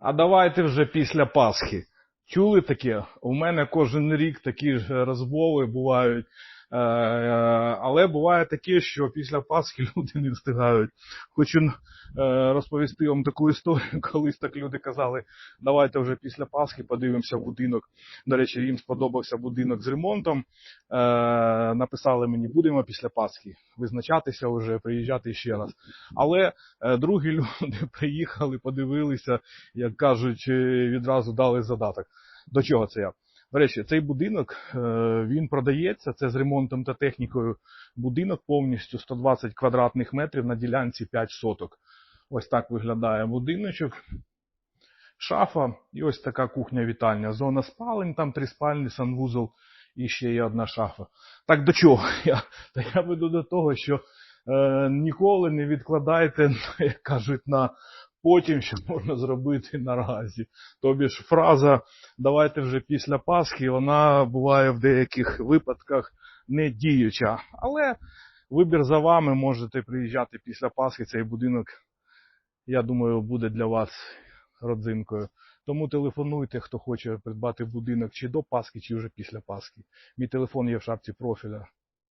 А давайте вже після Пасхи. Чули таке? У мене кожен рік такі ж розмови бувають. Але буває таке, що після Пасхи люди не встигають. Хочу е, розповісти вам таку історію. Колись так люди казали, давайте вже після Пасхи подивимося будинок. До речі, їм сподобався будинок з ремонтом. Е, Написали мені, будемо після Пасхи визначатися вже, приїжджати ще раз. Але е, другі люди приїхали, подивилися, як кажуть, відразу дали задаток. До чого це я? До речі, цей будинок е, він продається. Це з ремонтом та технікою. Будинок повністю 120 квадратних метрів на ділянці 5 соток. Ось так виглядає будиночок. Шафа і ось така кухня-вітальня. Зона спалень, там три спальні, санвузол і ще є одна шафа. Так до чого? Я, та я веду до того, що е, ніколи не відкладайте, як кажуть, на потім, що можна зробити наразі. Тобі ж фраза давайте вже після Пасхи, вона буває в деяких випадках не діюча. Але вибір за вами, можете приїжджати після Пасхи. Цей будинок, я думаю, буде для вас родзинкою. Тому телефонуйте, хто хоче придбати будинок чи до Пасхи, чи вже після Пасхи. Мій телефон є в шапці профіля.